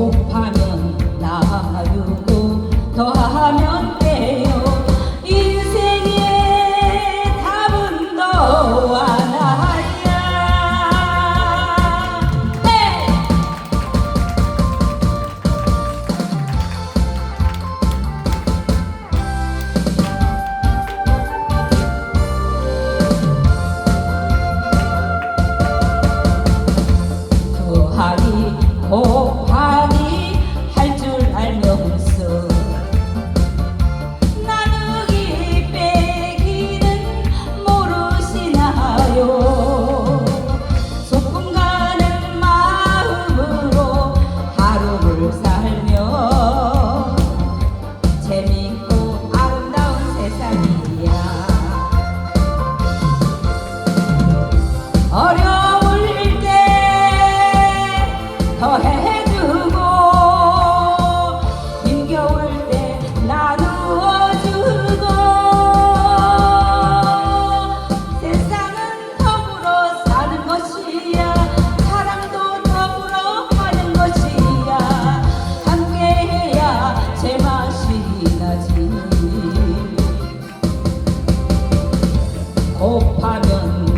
곱하면 나누고 더하면 돼요 인생의 답은 너와 나야 네! 더하기 곱 뭐 더해주고 힘겨울 때 나누어주고 세상은 더불어 사는 것이야. 사랑도 더불어 하는 것이야. 함께해야 제맛이 나지. 곱하면